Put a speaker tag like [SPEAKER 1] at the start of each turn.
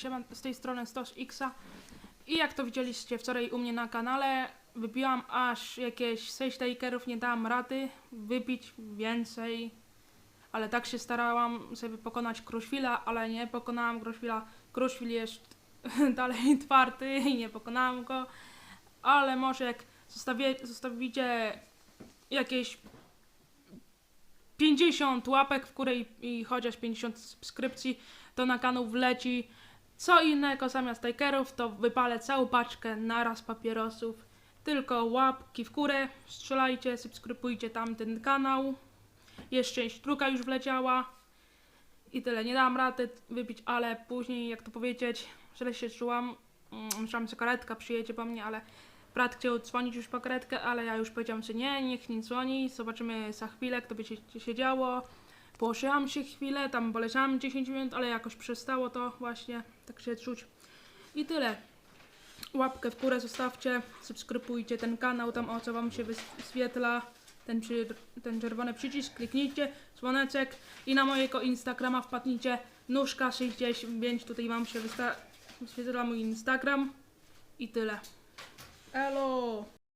[SPEAKER 1] siema, z tej strony Stos Xa. I jak to widzieliście wczoraj u mnie na kanale, wypiłam aż jakieś 6 takerów, nie dałam rady wypić więcej. Ale tak się starałam sobie pokonać Kruszwila, ale nie pokonałam Kruszwila. Kruszwil jest dalej twardy i nie pokonałam go. Ale może jak zostawię, zostawicie jakieś 50 łapek w górę i, i chociaż 50 subskrypcji, to na kanał wleci co innego zamiast takerów, to wypalę całą paczkę naraz papierosów. Tylko łapki w górę, strzelajcie, subskrybujcie tamten kanał. Jeszcze druga już wleciała. I tyle, nie dałam rady wypić, ale później, jak to powiedzieć, źle się czułam. Mm, Myślałam, że karetka przyjedzie po mnie, ale brat chciał dzwonić już po karetkę, ale ja już powiedziałam, że nie, niech nie dzwoni, zobaczymy za chwilę, jak to będzie się działo. Położyłam się chwilę, tam poleżałam 10 minut, ale jakoś przestało to właśnie tak się czuć. I tyle. Łapkę w górę zostawcie, subskrybujcie ten kanał, tam o co wam się wyświetla, ten, przy, ten czerwony przycisk, kliknijcie, dzwoneczek i na mojego Instagrama wpadnijcie nóżka65, tutaj wam się wyświetla mój Instagram i tyle. Elo!